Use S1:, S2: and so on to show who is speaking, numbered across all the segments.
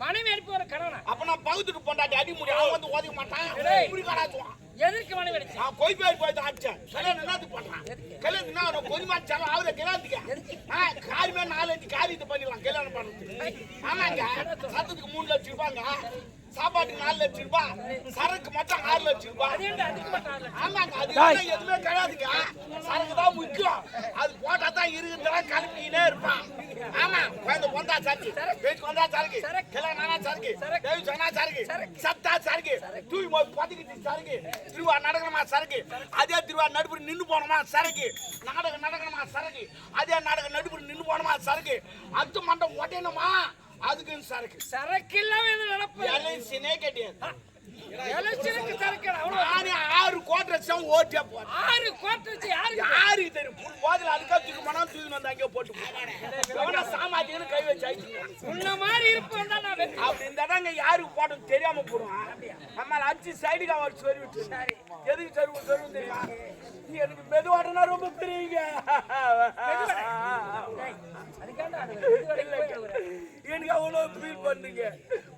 S1: மனைவி அனுப்பி ஒரு கணவனா
S2: அப்ப நான் பகுத்துட்டு பொண்டாட்டி அடி முடியும் அவன் வந்து ஒதுக்க மாட்டான். இப்படி கடாச்சுவான்
S1: எதற்கு மனைவி அடிச்சு
S2: நான் கொய் பேர் போய் தான் அடிச்சேன். கல்யாணம் என்னது பண்றான் கல்யாணம் என்ன அவனை கொஞ்சமா செலவு அவரை கல்யாணத்துக்கு? ஆ காரியமே நாலஞ்சு காரியத்தை பண்ணிடலாம் கல்யாணம் பண்ணுறதுக்கு ஆமாங்க. சத்தத்துக்கு மூணு லட்சம் ரூபாங்க. சாப்பாட்டுக்கு நாலு லட்சம் ரூபாய் சரக்கு மட்டும் ஆறு லட்சம் ரூபாய் ஆமாங்க. அது எதுவுமே கிடையாதுங்க சரக்கு தான் முக்கியம். அது போட்டா தான் இருக்குறதெல்லாம் கிளம்பிக்கினே இருப்பான். ஆமா. குழந்தை வந்தா சரக்கு. பேச்சு வந்தா சரக்கு. கிளம்பி நானா சரக்கு. தேவி சொன்னா சரக்கு. சத்தா சரக்கு. தூய் போய் பதுக்கிட்டு சரக்கு. திருவா நடக்கணுமா சரக்கு. அதே திருவா நடுப்புற நின்னு போனோமா சரக்கு. நாடகம் நடக்கணுமா சரக்கு. அதே நாடகம் நடுப்புற நின்னு போனோமா சரக்கு. அத்து மண்டம் உடையணுமா அதுக்கு சரக்கு.
S1: சரக்கு இல்லாம நடப்பு
S2: எல்ஐசினே கிடையாது.
S1: எலெக்ஷனுக்கு சரக்கு அவ்வளவு
S2: நானே ஆறு கோட்டை ஓட்டியா போறேன்.
S1: ஆறு கோட்டை வச்சு யாருக்கு
S2: யாருக்கு போதில் அதுக்கா தூக்கி மனா தூக்கி வந்து அங்கே போட்டு எவனா கை வச்சு ஆயிடுச்சு
S1: உன்ன மாதிரி இருப்போம் தான் நான்
S2: அப்படி இந்த இடங்க யாருக்கு போட்டோம் தெரியாம போடுவான். நம்ம அடிச்சு சைடுக்கு அவர் சொல்லி விட்டு எதுக்கு சருவு சருவு தெரியுமா? நீ எனக்கு மெதுவாடனா ரொம்ப பெரியங்க எனக்கு அவ்வளவு ஃபீல் பண்ணுங்க.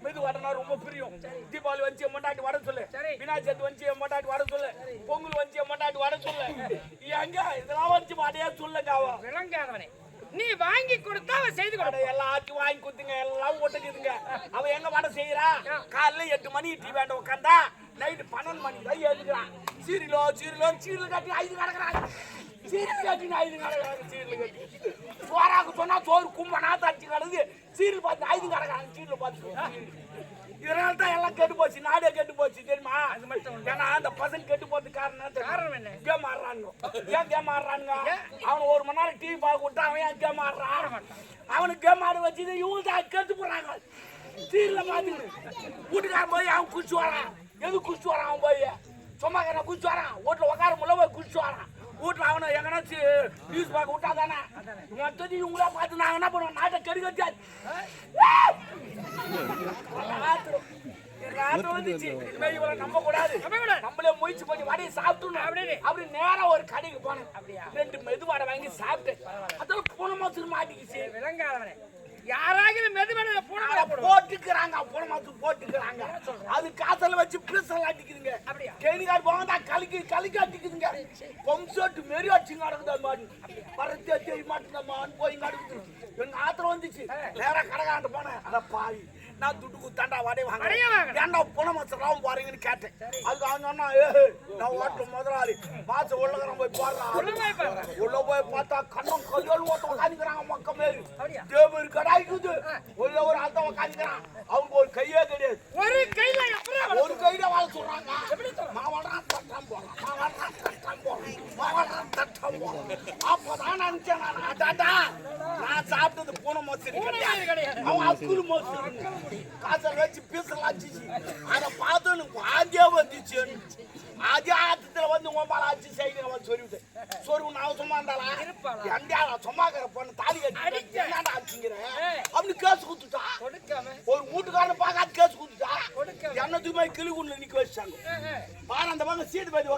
S2: மெதுவாடனா ரொம்ப பிரியம். தீபாவளி வந்து மண்டாட்டி வர சொல்லு. விநாயகர் சதுர்த்தி வந்து மண்டாட்டி வர சொல்லு. பொங்கல் வந்து மண்டாட்டி வர சொல்லு. எங்க இதெல்லாம் வச்சு மாட்டையா சொல்லுங்க அவன்
S1: விளங்காதவனே. நீ வாங்கி கொடுத்தா அவன் செய்து கொடு
S2: எல்லாத்தையும் வாங்கி குத்துங்க எல்லாம் ஒட்டுக்குதுங்க. அவ எங்க வடை செய்யறா காலைல எட்டு மணி டீ வேண்ட உட்காந்தா நைட்டு பன்னெண்டு மணி தான் எழுதுறான் சீரியலோ சீரியலோ சீரியல் கட்டி ஐந்து கிடக்குறாங்க சீரியல் கட்டி ஐந்து கிடக்குறாங்க சீரியல் கட்டி சோறாக்கு சொன்னா சோறு கும்பனா தச்சு கிடந்து சீரியல் பார்த்து ஐந்து கிடக்குறாங்க சீரியல் பார்த்து இதனால தான் எல்லாம் கெட்டு போச்சு நாடே கெட்டு போச்சு தெரியுமா? அது மட்டும் ஏன்னா அந்த பசங்க கெட்டு போறது காரணம்?
S1: காரணம் என்ன?
S2: கேம் ஆடுறானுங்க. ஏன் கேம் ஆடுறானுங்க? அவன் ஒரு மணி நேரம் டிவி பார்க்க விட்டா அவன் ஏன் கேம் ஆடுறான்? அவனுக்கு கேம் ஆட வச்சு இவங்க தான் கெட்டு போறாங்க. சீரியல பாத்துக்கிட்டு வீட்டுக்காரன் போய் அவன் குடிச்சு வரான். எது குடிச்சு வரான் அவன் போய்? சும்மா கடை குடிச்சு வரான்? வீட்டுல உட்கார முடியல போய் குடிச்சு வரான். வீட்டுல அவனை எங்கனாச்சும் நியூஸ் பார்க்க விட்டா தானே மொத்தத்தையும் இவங்களா பார்த்து நாங்க என்ன பண்ணுவோம் நாட்டை இனிமே இவரை நம்ப கூடாது. நம்மளே முயற்சி பண்ணி வடையை சாப்பிட்டு. அப்படி நேரா ஒரு கடைக்கு போனேன் ரெண்டு மெதுவாடை வாங்கி சாப்பிட்டேன் அதான் போனமா திரும்ப மாட்டிக்கிச்சு
S1: விளங்காதவனே யாராகிலும் மெதுவென போன
S2: போட்டுக்கிறாங்க போனமாத்து போட்டுக்கிறாங்க. அது காசல வச்சு பிரிசல் அடிக்குதுங்க
S1: அப்படியா?
S2: கேணிகார் போனா கலக்கி கலக்கி அடிக்குதுங்க பம்சோட்டு மாரி அடிச்சு நடக்குது அது மாதிரி. பரத்தே தெரிய மாட்டேன் போய் நடக்குது. எங்க ஆத்திரம் வந்துச்சு. நேரா கடைக்காண்டு போனேன். அட பாவி. நான் துட்டு குத்தாண்டா வடை வாங்க.
S1: வடையை வாங்க.
S2: ஏன்டா போன மாசம் போறீங்கன்னு கேட்டேன் அதுக்கு அவன் சொன்னா ஏய் நான் ஓட்டல் முதலாளி. மாசம் உள்ளகரம் போய்
S1: உள்ள
S2: போடுறான். உள்ள போய் பார்த்தா கண்ணம் கல்யாணம் ஓட்ட உட்காந்துக்கிறாங்க மக்க மாரி
S1: அப்படியா?
S2: தேவர் கடாய்க்குது ஒரு ஒரு ஆள் தான் உட்காந்துக்கிறான் அவங்க ஒரு கையே கிடையாது.
S1: ஒரு கையில
S2: ஒரு கையில வாழ சொல்றாங்க? மாவட்டம் தட்டம் போலாம் மாவட்டம் தட்டம் போலாம் மாவட்டம் தட்டம் போலாம் அப்பதான் நினைச்சேன் நான் சாப்பிட்டது பூனை மோசடி கிடையாது. அவன் அக்குரு மோசடி காசை வச்சு பீசலாம் அதை பார்த்து எனக்கு வாந்தியா வந்துச்சு. அதே ஆத்தத்துல வந்து உன் அடிச்சு சைடு அவன் சொல்லிவிட்டு சொருவு நான் சும்மா இருந்தாளா?
S1: இருப்பாளா?
S2: எந்தியாளா சும்மாக்கிற பொண்ணு தாலி கட்டி. என்னடா அடிச்சுங்கிற
S1: ஏய்.
S2: அப்படின்னு கேஸ் குத்துட்டா ஒரு வீட்டுக்காரன் பார்க்காத கேஸ் குத்துட்டா. என்னத்துக்கு போய் கிளி குண்டுல நிக்க வச்சாங்க பாரு அந்த பக்கம் சீட்டு பேதி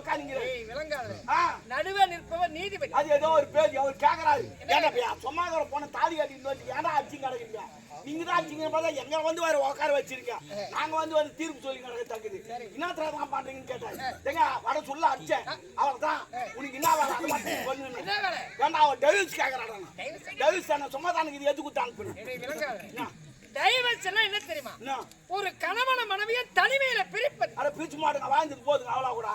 S2: ஆ.
S1: நடுவே நிற்பவர் நீதிபதி.
S2: அது ஏதோ ஒரு பேதி அவர் கேக்குறாரு. ஏன்டா பையா சும்மாக்கிற பொண்ணு தாலி கட்டிட்டு வந்து ஏன்டா அடிச்சு கிடக்குறீங்க நீங்க தான் அடிச்சிங்க பார்த்தா எங்க வந்து வேற உட்கார வச்சிருக்க. நாங்க வந்து வந்து தீர்ப்பு சொல்லி கிடக்க தக்குது. என்னத்துல தான் பண்றீங்கன்னு கேட்டாரு ஏங்க வட சொல்ல அடிச்சேன். அவள் தான் உனக்கு என்ன வேலை? அது மட்டும்
S1: வேலை?
S2: ஏன்டா அவன் டெவில்ஸ் கேக்குறான். டெவில்ஸ் தானே சும்மா தானே இது எது
S1: ஏய் விளங்காதவனே டைவர்ஸ் எல்லாம் என்ன தெரியுமா? ஒரு கணவன மனைவியை தனிமையில பிரிப்பது.
S2: அட பிரிச்சு மாடுங்க வாங்கிட்டு போதுங்க அவ்வளோ கூட.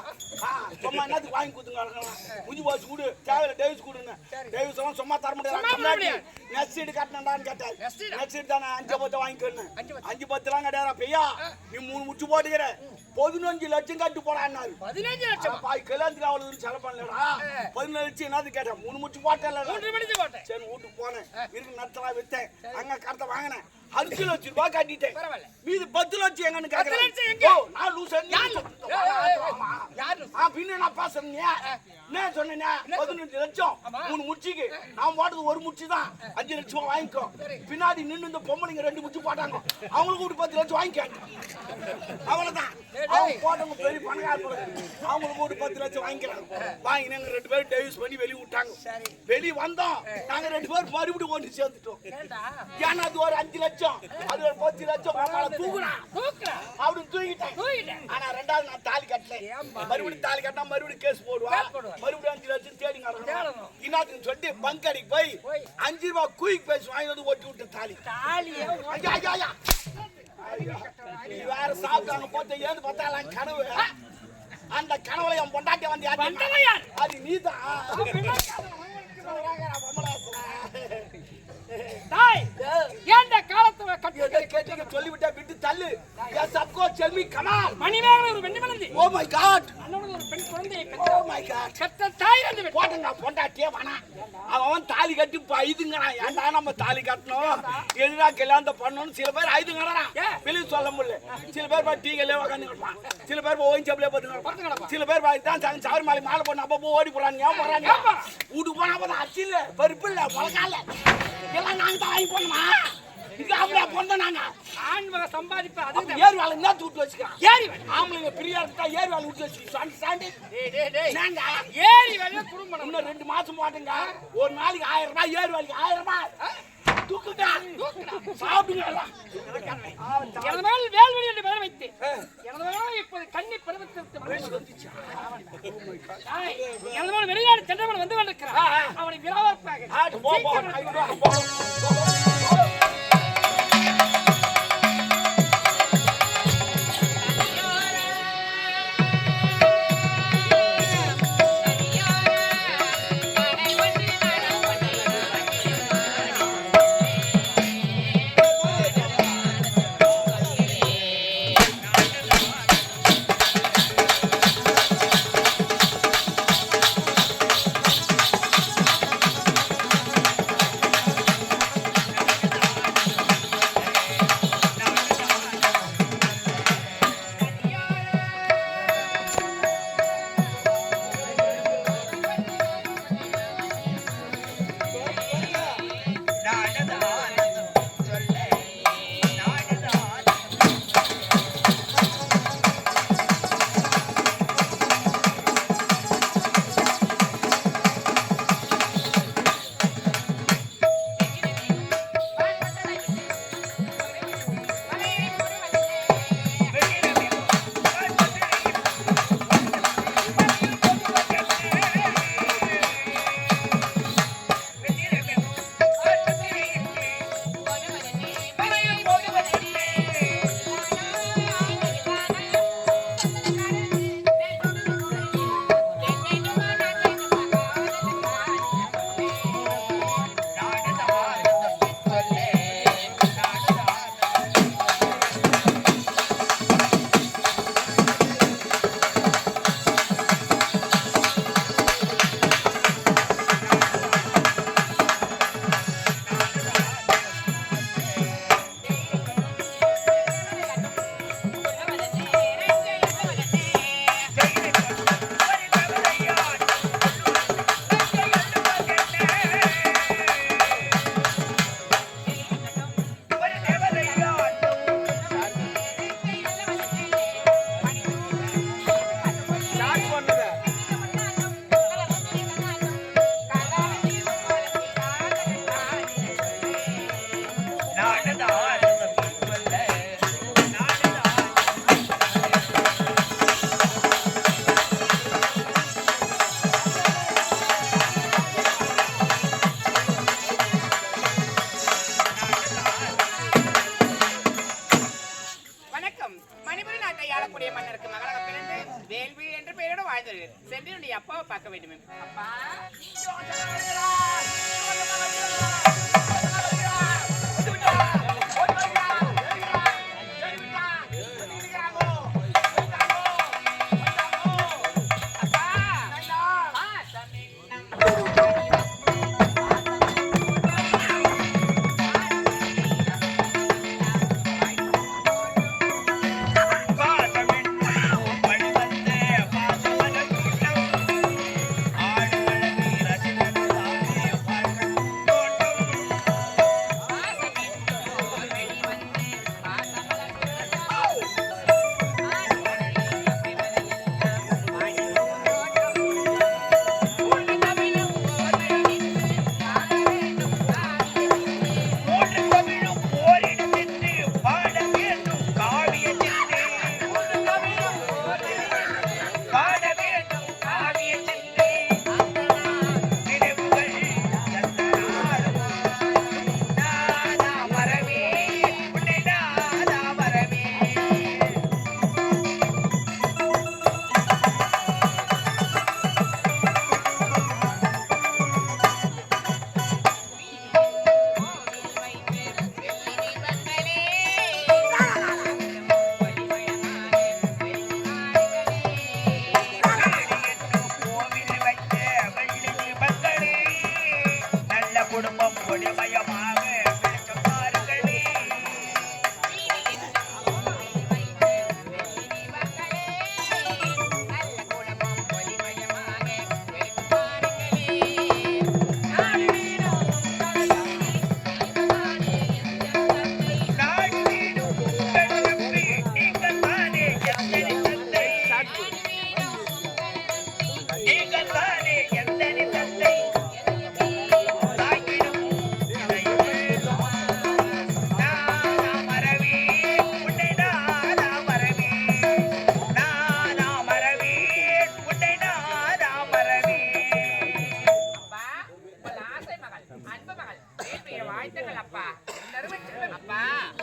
S2: சும்மா என்னத்துக்கு வாங்கி கொடுத்துங்க முஞ்சி போச்சு கொடு. தேவையில்ல டேவிஸ் கொடுங்க எல்லாம் சும்மா தர முடியாது. நெக்ஸ்ட் சீடு
S1: seat ஆ?
S2: நெக்ஸ்ட் சீட் தானே அஞ்சு பத்து வாங்கிக்கணும்.
S1: அஞ்சு
S2: பத்துலாம் கிடையாது பெய்யா. நீ மூணு முச்சு போட்டுக்கிற. பதினஞ்சு லட்சம் கட்டு போடான்னாரு.
S1: பதினஞ்சு லட்சம்?
S2: பாய் கல்யாணத்துக்கு அவ்வளவு செலவு பண்ணலடா. பதினேழு லட்சம் என்னது கேட்டேன். மூணு முச்சு போட்டேன்
S1: மூன்று மணிக்கு போட்டேன்.
S2: சரி வீட்டுக்கு போனேன். இருக்கு நத்தலாம் வித்தேன். அங்க கருத்தை வாங்கினேன். அஞ்சு லட்சம் ரூபாய் கட்டிட்டேன். மீது பத்து லட்சம் எங்கன்னு? ஓ, நான் லூசு, நீ
S3: யார்
S2: லூசு.
S3: ஏய், ஏய், ஏய்,
S2: ஆமா.
S3: யார் லூசு?
S2: ஆ, பின்ன நான் பேசுறேன் என்ன சொன்னேன் பதினஞ்சு லட்சம். மூணு முச்சிக்கு. நான் போட்டது ஒரு முச்சி தான். அஞ்சு லட்சம் வாங்கிக்கோ. பின்னாடி நின்னு இந்த பொம்பளைங்க ரெண்டு முச்சி போட்டாங்க. அவங்களுக்கு ஒரு பத்து லட்சம் வாங்கிக்க அவ்வளவுதான். அவங்க. போட்டவங்க பெரிய பணக்கார அவங்களுக்கு ஒரு பத்து லட்சம் வாங்கிக்கிறாங்க வாங்கி நாங்க ரெண்டு பேரும் டெவிஸ் பண்ணி வெளிய விட்டாங்க. வெளிய வந்தோம். நாங்க ரெண்டு பேரும் மறுபடியும் ஒன்று சேர்த்துட்டோம்.
S3: ஏண்டா?
S2: ஏன்னா அது ஒரு அஞ்சு லட்சம். அது ஒரு பத்து லட்சம். தூக்குறான்.
S3: தூக்குறா.
S2: அப்படின்னு தூக்கிட்டேன். ஆனா ரெண்டாவது நான் தாலி கட்டல? மறுபடியும் தாலி கட்டினா மறுபடியும் கேஸ் போடுவா.
S3: கேஸ் போடுவா.
S2: மறுபடியும் அஞ்சு லட்சம் தேடி. நடக்கணும் இன்னாத்துக்கு அடிக்கு போய். அஞ்சு ரூபாய் குயிக் பேசி வாங்கி வந்து ஓட்டி விட்டு தாலி. நீ வேற சாப்பிட்டாங்க போட்டு ஏது பார்த்தாலாம் கனவு அந்த கனவுல என் பொண்டாட்டி வந்து? அது நீதான்
S3: தாய் ஏண்டா காலத்துல கட்டி
S2: சொல்லிவிட்டா விட்டு தள்ளு. என் சப்கோ செல்வி கமால்
S3: மணிமேகலை ஒரு வெண்ணி மலர்ந்து
S2: ஓ மை காட்
S3: அண்ணனோட ஒரு பெண் குழந்தையை
S2: ஓ
S3: பெற்ற
S2: மை காட்
S3: பெற்ற தாய் வந்து விட்டார்.
S2: போட்டுங்க பொண்டாட்டியே வேணாம் அவன் தாலி கட்டி ஐதுங்கிறான் ஏன்டா நம்ம தாலி கட்டணும்? எதுனா கல்யாணத்தை பண்ணணும் சில பேர் ஐதுங்கிறான்
S3: ஏன்?
S2: வெளியே சொல்ல முடியல. சில பேர் பா டீக்கல்லே உட்காந்து கிடப்பான். சில பேர் ஓயின்
S3: கிடப்பான்.
S2: சில பேர் சாங்க சாவரி மாலை மாலை போன அப்போ ஓடி போறாங்க ஏன் போறாங்க? வீட்டுக்கு போனா அப்போ அச்சு இல்ல பருப்பு இல்ல பழக்கால எல்லாம் நாங்க தான் வாங்கி போனோமா இது அப்படியே பொண்ணு நாங்க
S3: ஆண் மக சம்பாதிப்பு
S2: ஏர் வேலை என்ன தூட்டு வச்சுக்கலாம்
S3: ஏறி வேலை.
S2: ஆம்பளைங்க பிரியா இருந்தா ஏர் வேலை விட்டு சாண்டி சாண்டி
S3: ஏறி வேலைய குடும்பம்.
S2: இன்னும் ரெண்டு மாசம் போட்டுங்க. ஒரு நாளைக்கு ஆயிரம் ரூபாய் ஏறு வேலைக்கு ஆயிரம் ரூபாய்.
S3: வேல்வழி என்று பெயர் வைத்து. எனது இப்போது எனது மகள் வெளிநாடு சென்றவன் வந்து கொண்டிருக்கிறான். அவனை விராவற்பாக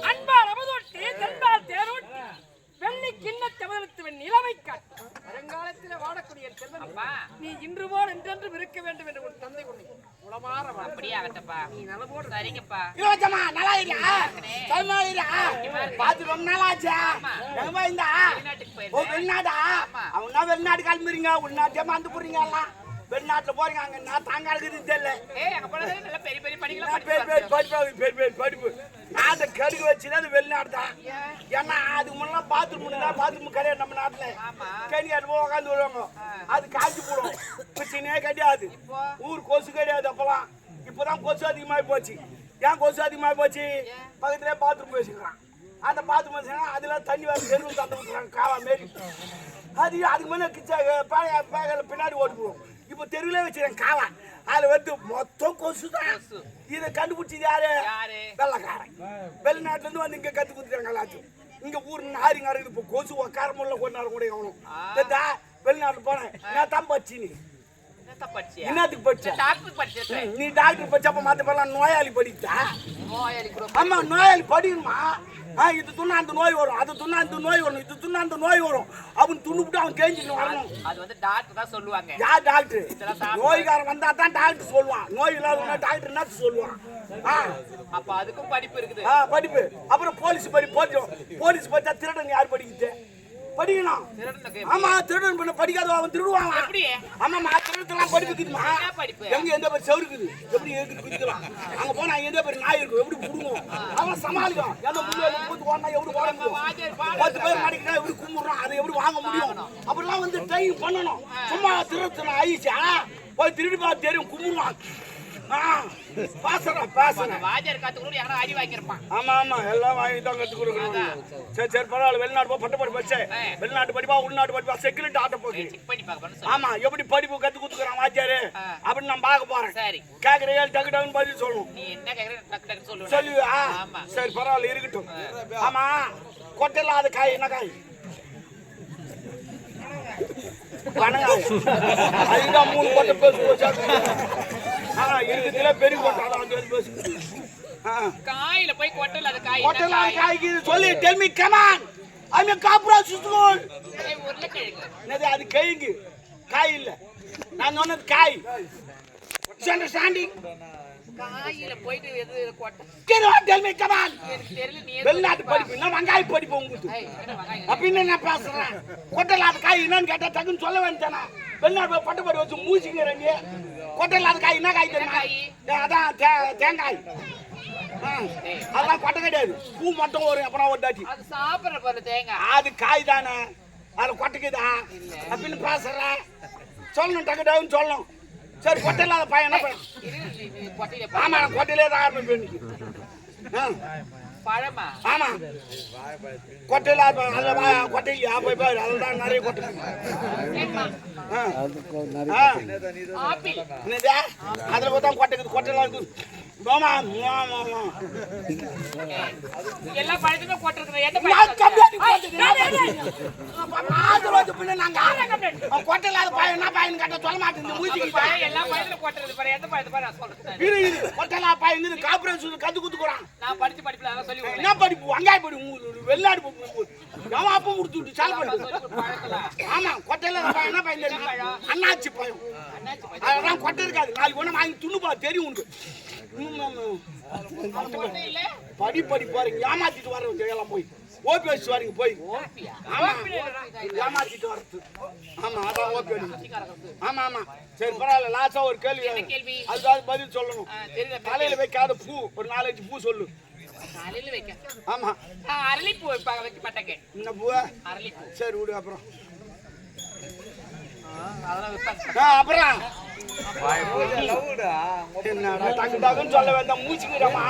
S4: அன்பா ரமதோட்டி தென்பால் வெள்ளி கிண்ணத்தை முதலுத்துவன் நிலவை நீ
S1: இன்று போல் என்றென்றும் இருக்க வேண்டும் என்று உன் தந்தை உன்னை உளமாற
S3: அப்படியே ஆகட்டப்பா
S1: நீ
S2: நல்லா இருக்கா. ரொம்ப நாள் ஆச்சா
S3: வெளிநாட்டுக்கு போயிருந்தா
S2: வெளிநாடா? அவன் வெளிநாடு கிளம்புறீங்க வந்து போறீங்க வெளிநாட்டுல போறீங்க அங்க நான் தாங்க இருக்குதுன்னு தெரியல.
S3: பெரிய பெரிய
S2: நான் படிப்பு பேர் பேர் படிப்பு. நாட்டை கடுகு வச்சுதான் அது வெளிநாடு தான். ஏன்னா அதுக்கு முன்னெல்லாம் பாத்ரூம் தான் பாத்ரூம் கிடையாது நம்ம நாட்டுல. கனி அது போய் உட்காந்து வருவாங்க. அது காய்ச்சி போடும். பிரச்சனையே கிடையாது. ஊர் கொசு கிடையாது அப்பெல்லாம். இப்பதான் கொசு அதிகமாகி போச்சு. ஏன் கொசு அதிகமாகி போச்சு? பக்கத்துலேயே பாத்ரூம் வச்சுக்கிறான். அந்த பாத்ரூம் வச்சுக்கிறான் அதுல தண்ணி வர தெருவு தந்து விட்டுறாங்க காவா மாரி. அது அதுக்கு முன்னே கிச்சா பின்னாடி ஓட்டு போடும் இப்போ தெருவிலே வச்சுருக்கேன் காவா அதில் வந்து மொத்தம் கொசு. தான் இதை கண்டுபிடிச்சது யாரு? வெள்ளக்காரன். வெளிநாட்டுல இருந்து வந்து இங்க கத்து கொடுத்துருக்காங்க எல்லாத்தையும். இங்க ஊர் நாரிங்க இப்போ கொசு உக்கார முடியல கொஞ்ச நேரம் கூட தெரியுதா? வெளிநாட்டுல போனேன். நான் தான் பச்சி நீ
S3: என்னத்த படிச்சியா
S2: என்னத்துக்கு படிச்ச?
S3: டாக்டர் படிச்சிருக்கேன்
S2: நீ டாக்டர் படிச்சப்ப மத்த பேர்லாம் நோயாளி
S3: கூட
S2: ஆமா நோயாளி படிக்கணுமா இது துண்ணா அந்த நோய் வரும். அது துண்ணா அந்த நோய் வரும். இது துண்ணா அந்த நோய் வரும். அவன் துண்ணுபிட்டு அவன் கேஞ்சிட்டு வரணும்.
S3: அது வந்து டாக்டர் தான் சொல்லுவாங்க.
S2: யார் டாக்டர் நோய்காரன் வந்தா தான் டாக்டர் சொல்லுவான் நோய் இல்லாதவங்க டாக்டர் என்ன சொல்லுவான்
S3: அப்ப அதுக்கும் படிப்பு இருக்குது.
S2: படிப்பு. அப்புறம் போலீஸ் படி போச்சோம் போலீஸ் படிச்சா திருடன் யார் படிக்குது? படிக்கணும். ஆமா திருடன் பண்ண படிக்காதவன் அவன் திருடுவான்.
S3: எப்படி?
S2: ஆமாமா திருடத்தெல்லாம் படிப்புக்குதுமா? எங்க எந்த பேர் செவரு இருக்குது? எப்படி ஏத்து குதிக்கலாம் அங்க போனா எந்த பேர் நாய் இருக்கும்? எப்படி புடுங்கும் அவன் சமாளிக்கும் எந்த முன்னாடி பூத்து ஓடனா எப்படி ஓட முடியும்? பத்து பேர் மாட்டிக்கிட்டா எப்படி கும்பிடுறான்? அதை எப்படி வாங்க முடியும்? அப்படிலாம் வந்து ட்ரைன் பண்ணணும். சும்மா திருத்தணும் ஆயிடுச்சா? போய் திருடி பார்த்து தெரியும் கும்பிடுவான். ஆ பேசுறேன் பேசுறேன்
S3: வாஜர் காத்துக்குள்ள யாரோ அடி வாங்கியிருப்பான்.
S2: ஆமா ஆமா எல்லாம் வாங்கி தான் கத்து கொடுக்கணும். சரி சரி பரவாயில்ல வெளிநாடு போ பட்ட படிப்பு வச்சே. வெளிநாட்டு படிப்பா உள்நாட்டு படிப்பா செக்யூரிட்டி ஆட்ட போகுது ஆமா எப்படி படிப்பு கத்து கொடுத்துக்கிறான் வாத்தியாரு?
S3: ஆ.
S2: அப்படின்னு நான் பார்க்க போறேன்.
S3: சரி.
S2: கேக்குற ஏழு டக்கு டக்குன்னு பதில் சொல்லணும்.
S3: நீ என்ன கேக்குற டக்கு டக்கு சொல்லு.
S2: சொல்லுவியா
S3: ஆமா.
S2: சரி பரவாயில்ல இருக்கட்டும். ஆமா கொட்டையில்லாத காய் என்ன காய்? பனங்காய் அதுதான் மூணு கொட்டை பேசு போச்சா ஆ இருக்குதுல பெரிய கொட்டை. அதான் பேசு பேசு ஆ.
S3: காயில போய் கொட்டல அது காய்?
S2: காய்க்கு சொல்லி டெல் மீ ஐ ஸ்கூல்
S3: ஏய், உருளைக்கிழங்கு.
S2: என்னது அது கிழங்கு? காய் இல்ல. நான் சொன்னது காய். அண்டர்ஸ்டாண்டிங்
S3: காயில போயிட்டு எது கொட்டை?
S2: கேன் டெல் மீ
S3: நீ
S2: வெளிநாட்டு படிப்பு என்ன வெங்காய படிப்பு உங்களுக்கு? அப்படின்னு நான் பேசுறேன்? கொட்டையில்லாத காய் என்னன்னு கேட்டா டக்குன்னு சொல்ல வேண்டியதானே வெளிநாட்டு பட்டு படி வச்சு மூச்சிக்கிற நீ கொட்டையில்லாத காய் என்ன காய்? தெரியுமா அதான் தேங்காய். அதெல்லாம் கொட்டை கிடையாது. பூ மட்டும் வரும் அப்புறம் ஒரு தாட்டி.
S3: அது சாப்பிடுற போல தேங்காய்.
S2: அது காய் தானே. அது கொட்டைக்குதா? அப்படின்னு பேசுறேன் சொல்லணும் டக்கு டக்குன்னு சொல்லணும். சரி கொட்டை இல்லாத பையன் என்ன ஆமா கொட்டையிலே தான் ஆரம்பிப்பேன்
S3: பழமா?
S2: ஆமா. கொட்டையில அதில் கொட்டை இல்லையா போய் பாரு அதில் நிறைய கொட்டை. அதில் பார்த்தா கொட்டை இருக்குது. கொட்டையெல்லாம் இருக்குது
S3: எல்லா பழத்துமே போட்டிருக்கிறேன். எந்த
S2: நான்
S3: பழம்
S2: கம்ப்ளைண்ட் போட்டுக்கிறேன். பின்ன நாங்க அவன் கொட்டை இல்லாத பையன் என்ன பையன் கேட்டா சொல்ல மாட்டேன்
S3: எல்லா பழத்துல போட்டுறது பாரு எந்த பழத்தை பாரு சொல்றேன்.
S2: இரு இரு. கொட்டை இல்லாத பையன் இது கார்பரேஷன் கத்து குத்துக்குறான்
S3: நான் படிச்சு படிப்புல அதான் சொல்லி.
S2: என்ன படிப்பு? வெங்காய படிப்பு உங்களுக்கு வெளிநாடு படிப்பு எவன் அப்பா முடிச்சு விட்டு சால் பண்ணு
S3: கொடுத்த
S2: ஆமா கொட்டையில பையன் பையன்? அண்ணாச்சி
S3: பழம்.
S2: அதெல்லாம் கொட்டை இருக்காது. நாளைக்கு ஒண்ணு வாங்கி துணுப்பா தெரியும் உனக்கு. படி படி பாருங்க. ஏமாத்திட்டு வரவங்க எல்லாம் போய். ஓபி வச்சு வரீங்க போய். ஆமா. ஏமாத்திட்டு வரது ஆமா அதான் ஓபி ஆமா ஆமா. சரி பரவாயில்ல. லாஸ்டா ஒரு கேள்வி? அதுக்காக பதில் சொல்லணும். தலையில வைக்காத பூ ஒரு நாலஞ்சு பூ சொல்லு.
S3: காலையில வைக்க
S2: ஆமா
S3: அரளிப்பூ வைப்பாங்க வைக்க மாட்டேங்க
S2: இந்த பூ
S3: அரளிப்பூ
S2: சரி விடு அப்புறம்
S3: அதெல்லாம் வைப்பாங்க
S2: அப்புறம் என்னடா டக்கு டக்குன்னு சொல்ல வேண்டாம் மூச்சுக்கிறமா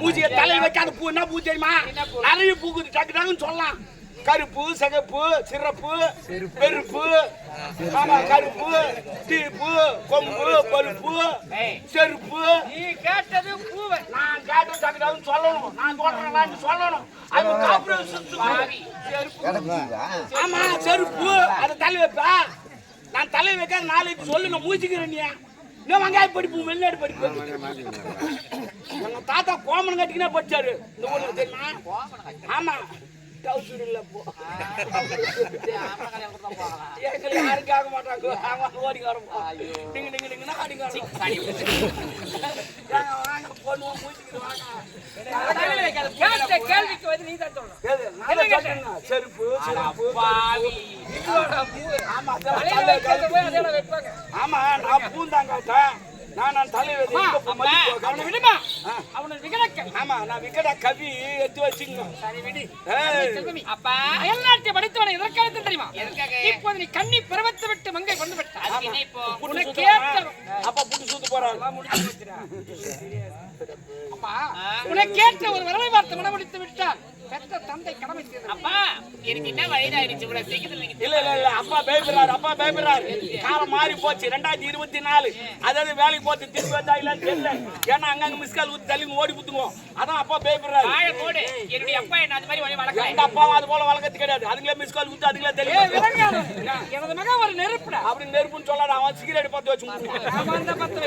S2: மூச்சிக்க தலையில் வைக்காத பூ என்ன பூ தெரியுமா
S3: என்ன?
S2: நிறைய பூக்குது டக்கு டக்குன்னு சொல்லலாம் கருப்பு சிகப்பு சிறப்பு பெருப்பு ஆமா கருப்பு தீப்பு கொம்பு பருப்பு. செருப்பு.
S3: நீ கேட்டது பூவை.
S2: நான் கேட்ட டக்கு டக்குன்னு சொல்லணும். நான் சொல்றேன் சொல்லணும். அது
S3: செருப்பு.
S2: ஆமா செருப்பு. அதை தலை வைப்பா. நான் தலை வைக்காத நாளைக்கு சொல்லு நான் மூச்சிக்கிறேன் நீ. இன்னும் வெங்காய படிப்பு வெளிநாடு படிப்பு. எங்க தாத்தா கோமன் கட்டிக்கினா படிச்சாரு. இந்த ஊர்ல தெரியுமா? ஆமா. டவுசர் இல்ல போ எங்களை யாரும் கேட்க மாட்டாங்க அவங்க ஓடி வரப்போ டிங்கு டிங்கு டிங்குன்னா அடிங்க
S1: கேள்விக்கு வந்து நீ தான் சொல்லணும்
S2: செருப்பு செருப்பு
S3: பாவி
S2: ஆமா நான் பூந்தாங்காட்டேன் நான் நான் தலைவர்
S1: அம்மா,
S2: எங்க
S1: அவனை
S2: போய்
S1: விடுமா?
S2: ஆ.
S1: அவனை விகடக்க
S2: ஆமா நான் விக்கெட்டா கவி எடுத்து வச்சுங்க
S1: சரி விடு.
S3: அப்பா
S1: அயல்நாட்டை படித்தவனை எதற்காக தெரியுமா? இப்போது நீ கண்ணி பருவத்தை விட்டு மங்கை கொண்டு
S2: போறான். அப்பா புட்டு சுத்து போறாங்க
S1: உனக்கேற்ற ஒரு வரவை பார்த்து மனமுடித்து விட்டால் பெற்ற தந்தை கடமை
S3: அப்பா எனக்கு என்ன வயதாயிடுச்சு இவ்வளவு சீக்கிரத்துல நீங்க
S2: இல்ல இல்ல இல்ல அப்பா பயப்படுறாரு அப்பா பயப்படுறாரு. காலம் மாறி போச்சு ரெண்டாயிரத்தி இருபத்தி நாலு. அதாவது வேலைக்கு போட்டு திருப்பி வந்தா இல்லன்னு தெரியல. ஏன்னா அங்கங்க மிஸ்கால் ஊத்தி தள்ளி ஓடி குத்துக்குவோம். அதான் அப்பா பயப்படுறாரு.
S3: வாழை போடு என்னுடைய அப்பா என்ன அது மாதிரி வழி வளர்க்கல
S2: எங்க அப்பாவும் அது போல வளர்க்கறது கிடையாது. அதுங்களே மிஸ்கால் ஊத்து அதுங்களே
S1: விளங்காத எனது மகன் ஒரு நெருப்புடா.
S2: அப்படி நெருப்புன்னு சொல்லாத அவன் சிகரெட் பத்து வச்சு
S1: பத்து
S2: பத்து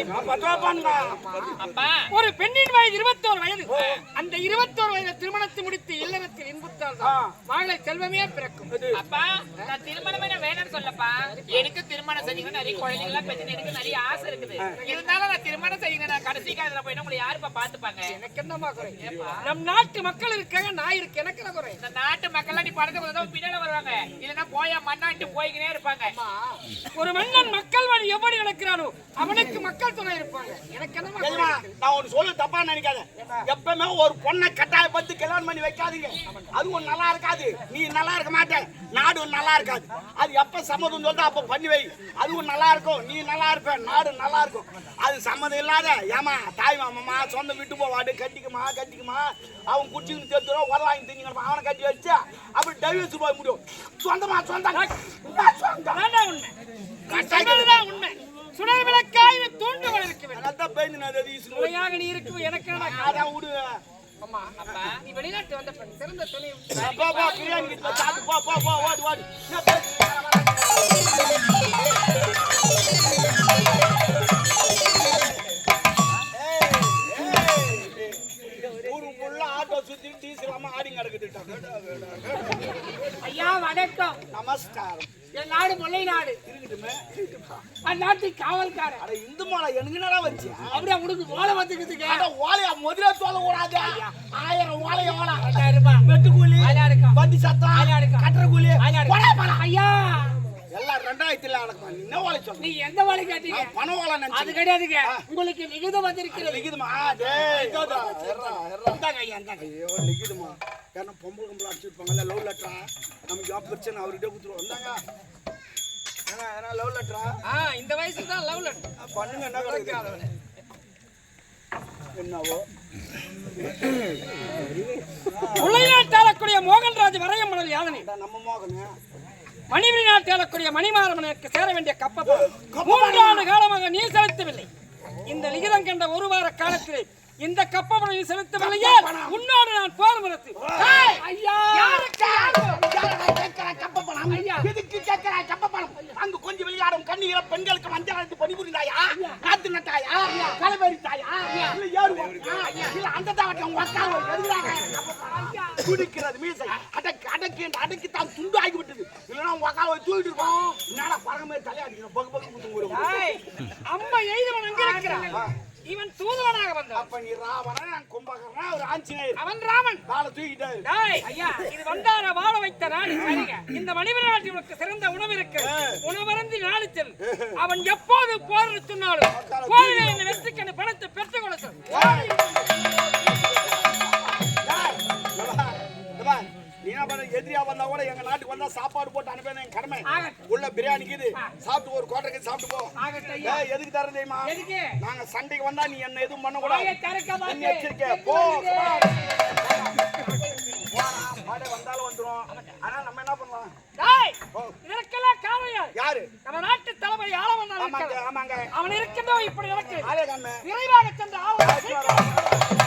S1: ஒரு பெண்ணின் வயது இருபத்தோரு வயது. அந்த இருபத்தோரு வயது திருமணத்தை முடித்து இல்லறத்தில் இன்புத்தால்
S2: ஆ.
S1: வாழை செல்வமே பிறக்கும்.
S3: அப்பா நான் திருமணம் என்ன வேணும்னு சொல்லப்பா. எனக்கு திருமணம் செய்யுங்க நிறைய குழந்தைங்களாம் பெற்று எனக்கு நிறைய ஆசை இருக்குது. இருந்தாலும் நான் திருமணம் செய்யுங்க நான் கடைசி காலத்துல போய் உங்களை யாருப்பா பாத்துப்பாங்க
S1: எனக்கு என்னமா குறை? நம் நாட்டு மக்கள் இருக்காங்க நான் இருக்கு எனக்கு என்ன குறை?
S3: இந்த நாட்டு மக்கள் நீ படத்தை கொடுத்தா பின்னால வருவாங்க. இல்லைன்னா போயா மண்ணான்ட்டு போய்க்கினே இருப்பாங்க.
S1: ஒரு மன்னன் மக்கள் வழி எப்படி நடக்கிறானோ அவனுக்கு மக்கள் துணை இருப்பாங்க. எனக்கு என்னமா?
S2: நான் ஒண்ணு சொல்லு தப்பா நினைக்காத. எப்பவுமே ஒரு பொண்ணை கட்டாய பத்து கல்யாணம் பண்ணி வைக்காதீங்க. அது ஒண்ணு நல்லா இருக்காது. நீ நல்லா இருக்க மாட்ட நாடு நல்லா இருக்காது. அது எப்ப சம்மதம் சொல்லிட்டு அப்ப பண்ணி வை. அது ஒண்ணு நல்லா இருக்கும். நீ நல்லா இருப்ப. நாடு நல்லா இருக்கும். அது சம்மதம் இல்லாத ஏமா தாய் மாமம்மா சொந்த விட்டு போவாடு கட்டிக்குமா கட்டிக்குமா. அவன் குச்சின்னு தெரிஞ்சிடும் உர வாங்கி திங்க அவனை கட்டி வச்சு அப்படி டைவர்ஸ் போய் முடியும். சொந்தமா சொந்தம். சொந்தம்.
S1: உண்மை. உண்மை. சுடர் விளக்காய் தூண்டுகோல் இருக்க வேண்டும்
S2: அதான் பெயின் அது ஈஸ்வரன்.
S1: துணையாக நீ இருக்கும் எனக்கு?
S2: அதான் விடு
S1: ஆமா அப்பா. நீ வெளிநாட்டு வந்த பெண் சிறந்த துணை.
S2: போ போ பிரியாணி போ போ போ ஆடி.
S1: ஐயா வணக்கம்.
S2: நமஸ்காரம்.
S1: என் நாடு முல்லை நாடு.
S2: இருக்கட்டுமே
S1: அந்நாட்டு காவல்காரன்.
S2: அட இந்து மாலை எனக்கு வச்சு?
S1: அப்படியே உனக்கு ஓலை வந்துக்குதுங்க
S2: அட ஓலையா முதல்ல சொல்ல கூடாது. ஆயிரம் ஓலை எவ்வளோ?
S1: ரெண்டாயிரம் ரூபாய்
S2: வெட்டு கூலி வண்டி சத்தம். கட்டுற கூலி.
S1: ஐயா.
S2: எல்லாம் ரெண்டாயிரத்துல நீ என்ன சொல்ற?
S1: நீ எந்த ஓலை கேட்டீங்க?
S2: பண ஓலை
S1: அது கிடையாதுங்க. உங்களுக்கு விகிதம் வந்திருக்கிறது.
S2: எர்ரா. இந்தாங்க ஐயா இந்தாங்க. ஐயோ லிகிதுமா ஏன்னா பொம்பளை பொம்பளை அடிச்சிருப்பாங்கல்ல லவ் லெட்டரா? நமக்கு ஜாப் பிரச்சனை அவர்கிட்ட கொடுத்துருவோம். இந்தாங்க. ஏன்னா ஏன்னா லவ் லெட்டரா?
S1: ஆ இந்த வயசுல தான் லவ் லெட்டர்.
S2: பண்ணுங்க என்ன கிடைக்காதவனே. என்னவோ?
S1: முல்லை நாட்டாளக்கூடிய மோகன்ராஜ் வரையம் மணல் யாதனை
S2: நம்ம மோகனே.
S1: மணிபுரி நாட்டாளக்கூடிய மணிமாறவனுக்கு சேர வேண்டிய கப்பல் மூன்றாண்டு காலமாக நீர் செலுத்தவில்லை. இந்த லிகிதம் கண்ட ஒரு வார காலத்தில் இந்த கப்பலை நீ செலுத்தவில்லையே உன்னோடு நான் போர் மறுத்து ஐயா!
S2: எதுக்கு கேட்கிறா கப்பப்பணம் அங்கு கொஞ்சம் விளையாடும் கண்ணீர பெண்களுக்கு மஞ்சள் அழைத்து பணிபுரிந்தாயா? நாத்து நட்டாயா? கலவரித்தாயா இல்ல ஏறு ஓட்டியா? இல்ல அந்த தாவட்டம் உங்க அக்கா எதுக்குறாங்க குடிக்கிறது மீசை. அடக்கு அடக்கு என்று அடக்கி தான் துண்டு ஆகி விட்டது இல்லைன்னா உங்க அக்காவை தூக்கிட்டு என்னடா பகு பகு
S1: ஏய், அம்மா எய்தவன் அங்க இருக்கிறான் இவன் தூதுவனாக வந்தான்.
S2: அப்ப நீ ராவணன் நான் கும்பகர்ணன் ஒரு ஆஞ்சநேயர்.
S1: அவன் ராமன்.
S2: காலை தூக்கிட்டாரு.
S1: டேய், ஐயா இது வந்தார வாழ வைத்த நாடு. சரிங்க. இந்த மணிபுரி நாட்டில் உனக்கு சிறந்த உணவு இருக்கு. உணவருந்தி நாடு செல். அவன் எப்போது போர் சொன்னாலும் போரில் இந்த வெற்றிக்கணு பணத்தை பெற்றுக் கொடுத்து
S2: என்ன எதிரியா வந்தா கூட எங்க நாட்டுக்கு வந்தா சாப்பாடு போட்டு அனுப்பினது என் கடமை. உள்ள பிரியாணிக்குது சாப்பிட்டு ஒரு கோட்டைக்கு சாப்பிட்டு போ. எதுக்கு தர தெரியுமா? நாங்க சண்டைக்கு வந்தா நீ என்ன எதுவும் பண்ண. நீ எச்சரிக்கை? போ மாடே வந்தாலும் வந்துரும். ஆனா நம்ம என்ன பண்ணலாம்
S1: இதற்கெல்லாம் காரணம் யார்? நம்ம நாட்டு ஆளவன்
S2: ஆமாங்க
S1: இருக்கிறான்.
S2: ஆமாங்க.
S1: அவன் இருக்கின்றோ இப்படி
S2: ஆளே காண்மே
S1: விரைவாக சென்று ஆவணம்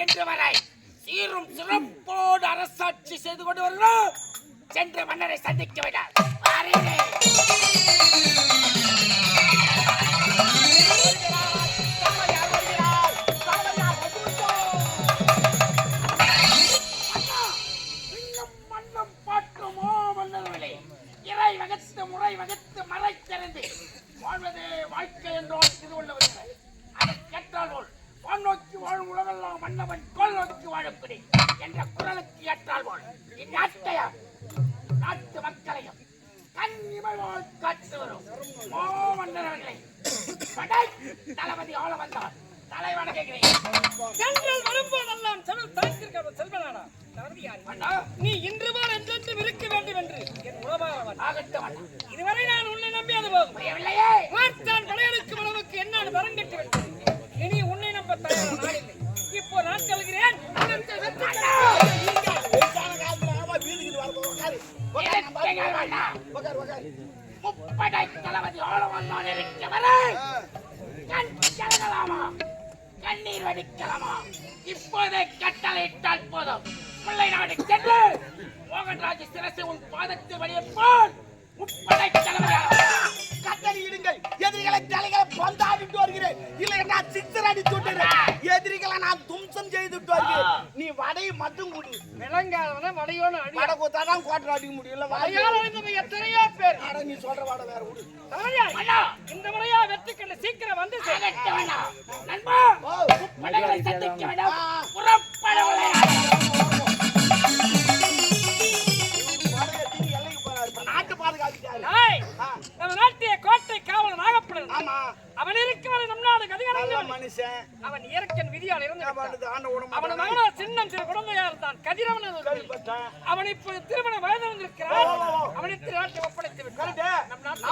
S3: இன்று வரை சீரும் சிறப்போடு அரசாட்சி செய்து கொண்டு வருகிறோம். சென்று மன்னரை சந்திக்க விடார்
S5: நீ இன்று போல் என்றென்றும் இருக்க வேண்டும் என்று. என் உறவாக
S3: ஆகட்டும். அண்ணா
S5: இதுவரை நான் உன்னை நம்பி அது மாற்றான் படையெடுக்கும் அளவுக்கு என்னால் தரம் கட்டு இனி உன்னை நம்ப தயாரான நாளில்லை இப்போ நான் சொல்கிறேன்.
S3: முப்படை தளபதி ஆள வந்தான் இருக்கிறவரை! கண் கலங்கலாமா கண்ணீர் வடிக்கலாமா? இப்போதே கட்டளையிட்டால் போதும். பிள்ளை நாடு சென்று. மோகன்ராஜ் சிரசு உன் பாதத்தில் வழியே
S2: கத்தரி இடுங்கள். எதிரிகளை தலைகளை பந்தாடிட்டு வருகிறேன். இல்லை நான் சிக்ஸர் அடித்து விட்டுறேன். எதிரிகளை நான் தும்சம் செய்துட்டு வருகிறேன். நீ வடையை மட்டும் குடி.
S5: விளங்காதவன வடையோடு அடி
S2: வடை கொடுத்தாதான் கோட்டை அடிக்க முடியல
S5: வடையால் எத்தனையோ பேர்.
S2: வடை நீ சொல்ற வடை வேற
S3: அண்ணா,
S5: இந்த முறையா வெற்றி கண்டு சீக்கிரம் வந்து.
S3: நண்பா, சந்திக்க வேண்டாம்.
S5: நம்ம நாட்டிய கோட்டை காவலன் நாகப்படன்
S2: ஆமா.
S5: அவன் இருக்கும் வரை நம் நாடு கதிகடங்கும்
S2: மனுஷன்.
S5: அவன் இயற்கன் விதியால் இருந்து அவன் மகனா சின்னம் சிறு குழந்தையா இருந்தான் கதிரவன் அவன் இப்போது திருமண வயது வந்திருக்கிறான்
S2: ஓ.
S5: அவனுக்கு நாட்டை ஒப்படைத்து விட்டான். நம் நாட்டு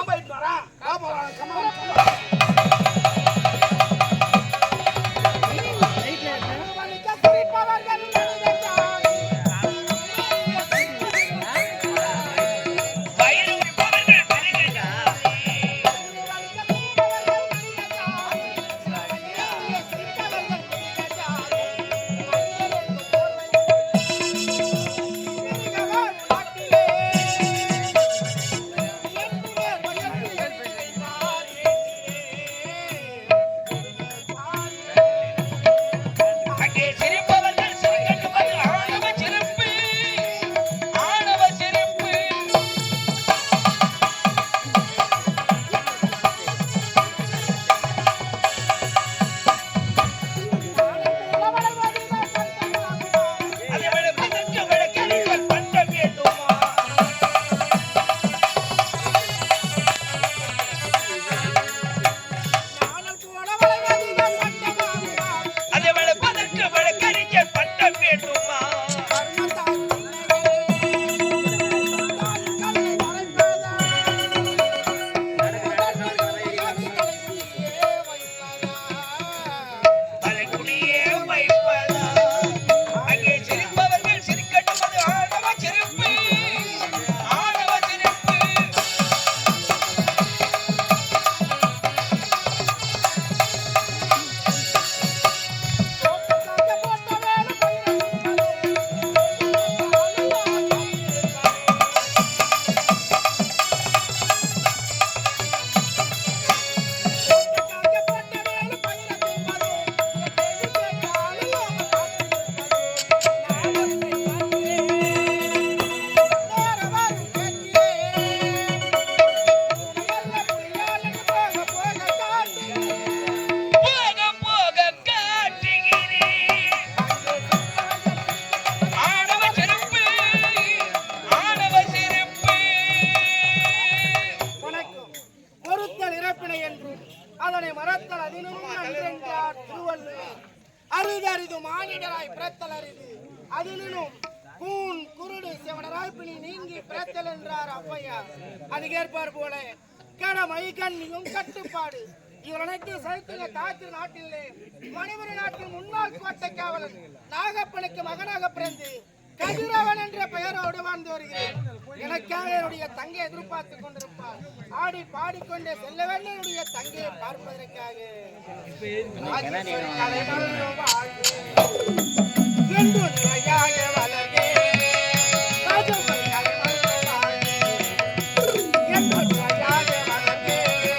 S5: மகனாக பிறந்து கதிரவன் என்ற பெயரோடு வாழ்ந்து வருகிறேன். எனக்காக என்னுடைய தங்கை எதிர்பார்த்து கொண்டிருப்பார். ஆடி பாடிக்கொண்டே செல்ல என்னுடைய தங்கையை பார்ப்பதற்காக. வாழ்ந்து